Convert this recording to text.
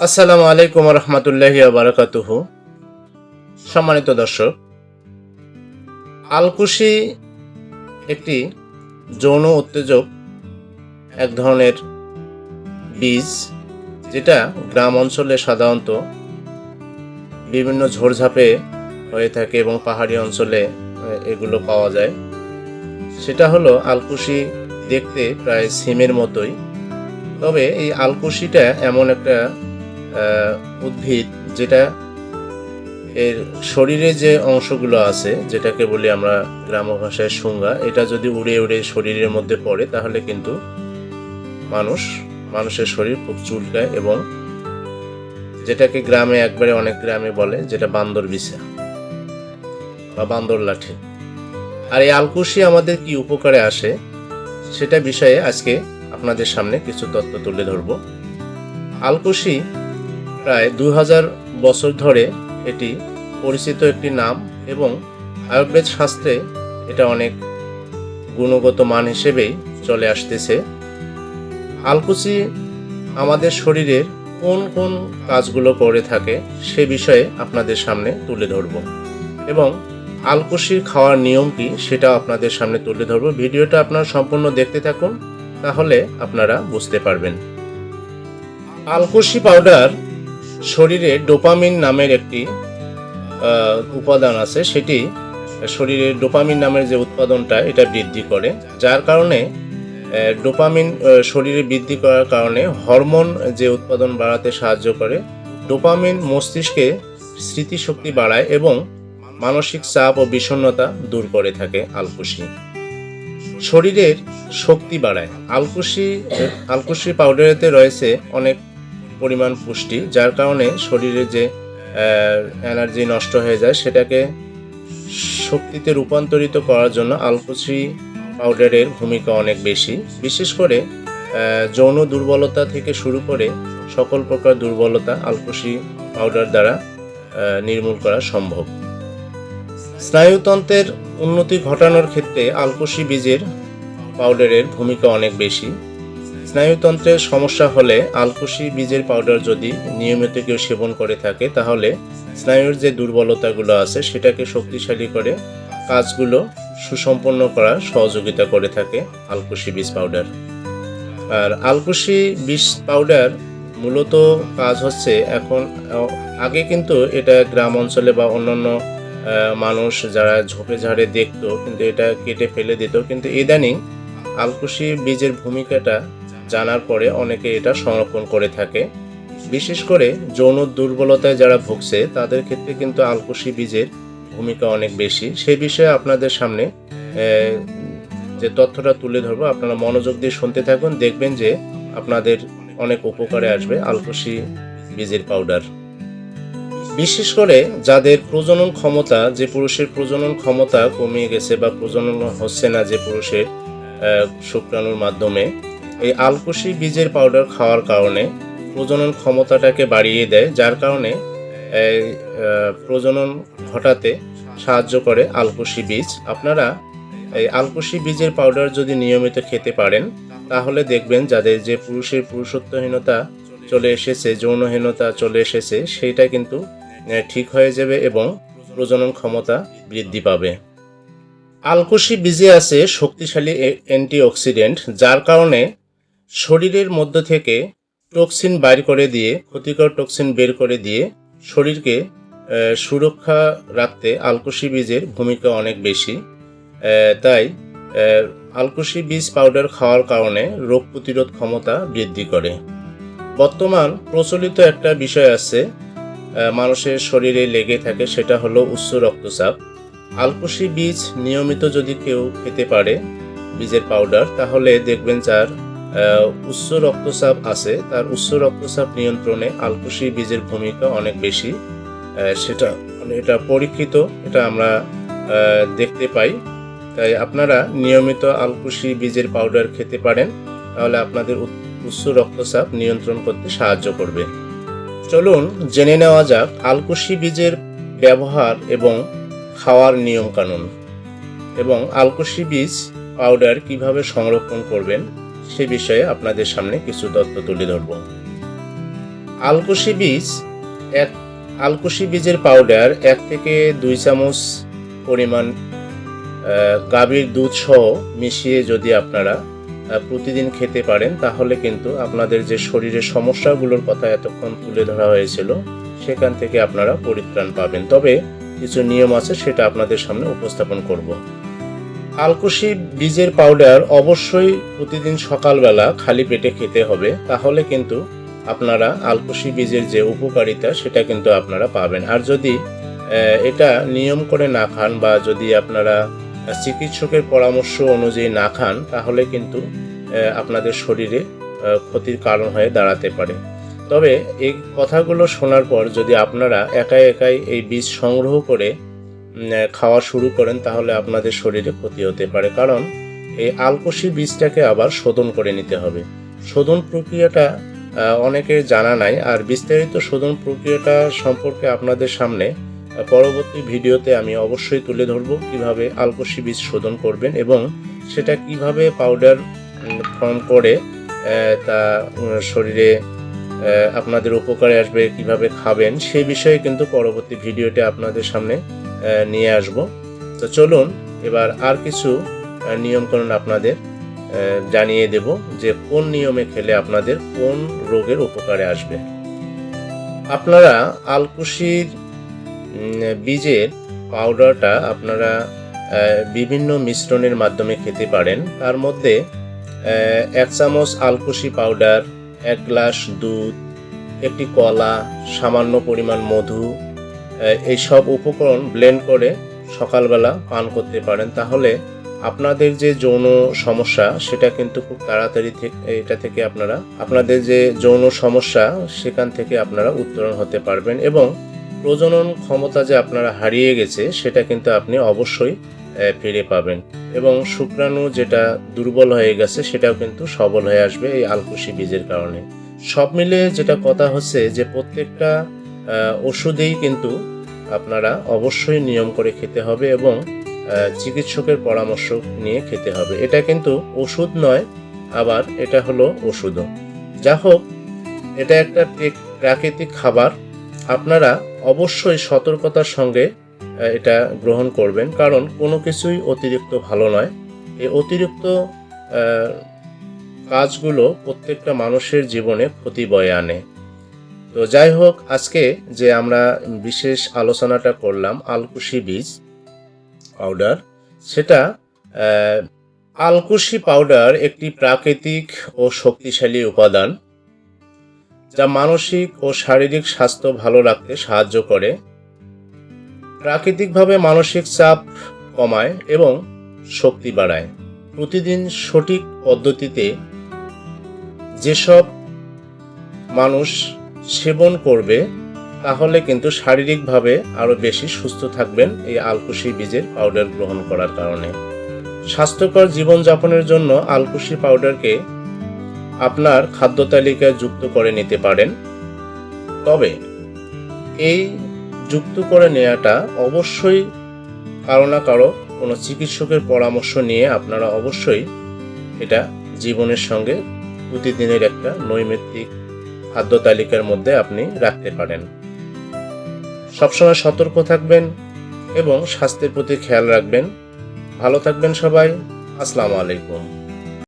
আসসালামু আলাইকুম রহমতুল্লাহি বারাকাতুহ। সম্মানিত দর্শক, আলকুশি একটি যৌন উত্তেজক, এক ধরনের বীজ যেটা গ্রাম অঞ্চলে সাধারণত বিভিন্ন ঝোড়ঝাপে হয়ে থাকে এবং পাহাড়ি অঞ্চলে এগুলো পাওয়া যায়। সেটা হলো আলকুশি দেখতে প্রায় সিমের মতোই। তবে এই আলকুশিটা এমন একটা উদ্ভিদ, যেটা এর শরীরে যে অংশগুলো আছে, যেটাকে বলি আমরা গ্রাম ভাষায় শুঙ্গা, এটা যদি উড়ে উড়ে শরীরের মধ্যে পড়ে, তাহলে কিন্তু মানুষ, মানুষের শরীর খুব চুলকায় এবং যেটাকে গ্রামে একবারে অনেক গ্রামে বলে, যেটা বান্দর বিছা বা বান্দর লাঠি। আর এই আলকুশি আমাদের কি উপকারে আসে, সেটা বিষয়ে আজকে আপনাদের সামনে কিছু তথ্য তুলে ধরবো। আলকুশি প্রায় দু হাজার বছর ধরে এটি পরিচিত একটি নাম এবং আয়ুর্বেদ শাস্ত্রে এটা অনেক গুণগত মান হিসেবেই চলে আসতেছে। আলকুচি আমাদের শরীরের কোন কোন কাজগুলো করে থাকে সে বিষয়ে আপনাদের সামনে তুলে ধরব এবং আলকুশির খাওয়ার নিয়ম কি সেটা আপনাদের সামনে তুলে ধরব। ভিডিওটা আপনারা সম্পূর্ণ দেখতে থাকুন, তাহলে আপনারা বুঝতে পারবেন। আলকুশি পাউডার শরীরে ডোপামিন নামের একটি উপাদান আছে। সেটি শরীরে ডোপামিন নামের যে উৎপাদনটা, এটা বৃদ্ধি করে। যার কারণে ডোপামিন শরীরে বৃদ্ধি করার কারণে হরমোন যে উৎপাদন বাড়াতে সাহায্য করে, ডোপামিন মস্তিষ্কে স্মৃতিশক্তি বাড়ায় এবং মানসিক চাপ ও বিষণ্ণতা দূর করে থাকে আলকুশি। শরীরের শক্তি বাড়ায়। আলকুশি আলকুশি পাউডারেতে রয়েছে অনেক পরিমাণ পুষ্টি, যার কারণে শরীরে যে এনার্জি নষ্ট হয়ে যায়, সেটাকে শক্তিতে রূপান্তরিত করার জন্য আলকুচি পাউডারের ভূমিকা অনেক বেশি। বিশেষ করে যৌন দুর্বলতা থেকে শুরু করে সকল প্রকার দুর্বলতা আলকুশি পাউডার দ্বারা নির্মূল করা সম্ভব। স্নায়ুতন্ত্রের উন্নতি ঘটানোর ক্ষেত্রে আলকুশি বীজের পাউডারের ভূমিকা অনেক বেশি। স্নায়ুতন্ত্রের সমস্যা হলে আলকুশি বীজের পাউডার যদি নিয়মিত কেউ সেবন করে থাকে, তাহলে স্নায়ুর যে দুর্বলতাগুলো আছে, সেটাকে শক্তিশালী করে কাজগুলো সুসম্পন্ন করার সহযোগিতা করে থাকে আলকুশি বীজ পাউডার আর আলকুশি বীজ পাউডার মূলত কাজ হচ্ছে এখন, আগে কিন্তু এটা গ্রাম অঞ্চলে বা অন্যান্য মানুষ যারা ঝোপে ঝাড়ে দেখতো, কিন্তু এটা কেটে ফেলে দিত। কিন্তু ইদানিং আলকুশি বীজের ভূমিকাটা জানার পরে অনেকে এটা সংরক্ষণ করে থাকে। বিশেষ করে যৌন দুর্বলতায় যারা ভুগছে, তাদের ক্ষেত্রে কিন্তু আলকুশি বীজের ভূমিকা অনেক বেশি। সেই বিষয়ে আপনাদের সামনে যে তথ্যটা তুলে ধরবো, আপনারা মনোযোগ দিয়ে শুনতে থাকুন, দেখবেন যে আপনাদের অনেক উপকারে আসবে আলকুশি বীজের পাউডার। বিশেষ করে যাদের প্রজনন ক্ষমতা, যে পুরুষের প্রজনন ক্ষমতা কমিয়ে গেছে বা প্রজনন হচ্ছে না যে পুরুষের শুক্রাণুর মাধ্যমে এই আলকুশি বীজের পাউডার খাওয়ার কারণে প্রজনন ক্ষমতাটাকে বাড়িয়ে দেয়, যার কারণে প্রজনন ঘটাতে সাহায্য করে আলকুশি বীজ। আপনারা এই আলকুশি বীজের পাউডার যদি নিয়মিত খেতে পারেন, তাহলে দেখবেন যাদের যে পুরুষের পুরুষত্বহীনতা চলে এসেছে, যৌনহীনতা চলে এসেছে, সেইটা কিন্তু ঠিক হয়ে যাবে এবং প্রজনন ক্ষমতা বৃদ্ধি পাবে। আলকুশি বীজে আছে শক্তিশালী অ্যান্টিঅক্সিডেন্ট যার কারণে শরীরের মধ্য থেকে টক্সিন বাইর করে দিয়ে, ক্ষতিকর টক্সিন বের করে দিয়ে শরীরকে সুরক্ষা রাখতে আলকুশি বীজের ভূমিকা অনেক বেশি। তাই আলকুশি বীজ পাউডার খাওয়ার কারণে রোগ প্রতিরোধ ক্ষমতা বৃদ্ধি করে। বর্তমান প্রচলিত একটা বিষয় আছে মানুষের শরীরে লেগে থাকে, সেটা হলো উচ্চ রক্তচাপ। আলকুশি বীজ নিয়মিত যদি কেউ খেতে পারে বীজের পাউডার তাহলে দেখবেন যার উচ্চ রক্তচাপ আছে, তার উচ্চ রক্তচাপ নিয়ন্ত্রণে আলকুশি বীজের ভূমিকা অনেক বেশি। সেটা মানে এটা পরীক্ষিত, এটা আমরা দেখতে পাই। তাই আপনারা নিয়মিত আলকুশি বীজের পাউডার খেতে পারেন, তাহলে আপনাদের উচ্চ- রক্তচাপ নিয়ন্ত্রণ করতে সাহায্য করবে। চলুন জেনে নেওয়া যাক আলকুশি বীজের ব্যবহার এবং খাওয়ার নিয়মকানুন। এবং আলকুশি বীজ পাউডার কীভাবে সংরক্ষণ করবেন সে বিষয়ে আপনাদের সামনে কিছু তথ্য তুলে ধরব। আলকুশি বীজ, এক আলকুশি বীজের পাউডার এক থেকে দুই চামচ পরিমাণ গাভীর দুধ সহ মিশিয়ে যদি আপনারা প্রতিদিন খেতে পারেন, তাহলে কিন্তু আপনাদের যে শরীরের সমস্যাগুলোর কথা এতক্ষণ তুলে ধরা হয়েছিল, সেখান থেকে আপনারা পরিত্রাণ পাবেন। তবে কিছু নিয়ম আছে, সেটা আপনাদের সামনে উপস্থাপন করব। আলকুশি বীজের পাউডার অবশ্যই প্রতিদিন সকালবেলা খালি পেটে খেতে হবে। তাহলে কিন্তু আপনারা আলকুশি বীজের যে উপকারিতা, সেটা কিন্তু আপনারা পাবেন। আর যদি এটা নিয়ম করে না খান বা যদি আপনারা চিকিৎসকের পরামর্শ অনুযায়ী না খান, তাহলে কিন্তু আপনাদের শরীরে ক্ষতির কারণ হয়ে দাঁড়াতে পারে। তবে এই কথাগুলো শোনার পর যদি আপনারা একাই একাই এই বীজ সংগ্রহ করে খাওয়া শুরু করেন তাহলে আপনাদের শরীরে ক্ষতি হতে পারে। কারণ এই আলকোষি বীজটাকে আবার শোধন করে নিতে হবে। শোধন প্রক্রিয়াটা আহ, অনেকের জানা নাই আর বিস্তারিত শোধন প্রক্রিয়াটা সম্পর্কে আপনাদের সামনে পরবর্তী ভিডিওতে আমি অবশ্যই তুলে ধরব কীভাবে আলকোষি বীজ শোধন করবেন এবং সেটা কীভাবে পাউডার ফর্ম করে তা শরীরে আপনাদের উপকারে আসবে কীভাবে খাবেন সেই বিষয়ে কিন্তু পরবর্তী ভিডিওতে আপনাদের সামনে নিয়ে আসব। তো চলুন, এবার আর কিছু নিয়মকানুন আপনাদের জানিয়ে দেব যে কোন নিয়মে খেলে আপনাদের কোন রোগের উপকারে আসবে। আপনারা আলকুশির বীজের পাউডারটা আপনারা বিভিন্ন মিশ্রণের মাধ্যমে খেতে পারেন। তার মধ্যে এক চামচ আলকুশি পাউডার, এক গ্লাস দুধ, একটি কলা, সামান্য পরিমাণ মধু এই সব উপকরণ ব্লেন্ড করে সকালবেলা পান করতে পারেন। তাহলে আপনাদের যে যৌন সমস্যা, সেটা কিন্তু খুব তাড়াতাড়ি এটা থেকে আপনারা, আপনাদের যে যৌন সমস্যা, সেখান থেকে আপনারা উত্তরণ হতে পারবেন এবং প্রজনন ক্ষমতা যে আপনারা হারিয়ে গেছে, সেটা কিন্তু আপনি অবশ্যই ফিরে পাবেন। এবং শুক্রাণু যেটা দুর্বল হয়ে গেছে, সেটাও কিন্তু সবল হয়ে আসবে এই আলকুশি বীজের কারণে। সব মিলে যেটা কথা হচ্ছে যে প্রত্যেকটা ওষুধেই কিন্তু আপনারা অবশ্যই নিয়ম করে খেতে হবে এবং চিকিৎসকের পরামর্শ নিয়ে খেতে হবে। এটা কিন্তু ওষুধ নয়, আবার এটা হলো ওষুধও। যা হোক, এটা একটা প্রে- প্রাকৃতিক খাবার। আপনারা অবশ্যই সতর্কতার সঙ্গে এটা গ্রহণ করবেন, কারণ কোনো কিছুই অতিরিক্ত ভালো নয়। এই অতিরিক্ত কাজগুলো প্রত্যেকটা মানুষের জীবনে ক্ষতি বয়ে আনে। তো যাই হোক আজকে যে আমরা বিশেষ আলোচনাটা করলাম, আলকুশি বীজ পাউডার সেটা আলকুশি পাউডার একটি প্রাকৃতিক ও শক্তিশালী উপাদান যা মানসিক ও শারীরিক স্বাস্থ্য ভালো রাখতে সাহায্য করে, প্রাকৃতিকভাবে মানসিক চাপ কমায় এবং শক্তি বাড়ায়। প্রতিদিন সঠিক পদ্ধতিতে যেসব মানুষ সেবন করবে, তাহলে কিন্তু শারীরিকভাবে আরও বেশি সুস্থ থাকবেন এই আলকুশি বীজের পাউডার গ্রহণ করার কারণে। স্বাস্থ্যকর জীবনযাপনের জন্য আলকুশি পাউডারকে আপনার খাদ্য তালিকায় যুক্ত করে নিতে পারেন। তবে এই যুক্ত করে নেওয়াটা অবশ্যই কারও না কারও কোনো চিকিৎসকের পরামর্শ নিয়ে আপনারা অবশ্যই এটা জীবনের সঙ্গে প্রতিদিনের একটা নৈমিত্তিক খাদ্য তালিকার মধ্যে আপনি রাখতে পারেন। সবসময় সতর্ক থাকবেন এবং স্বাস্থ্যের প্রতি খেয়াল রাখবেন। ভালো থাকবেন সবাই। আসসালামু আলাইকুম।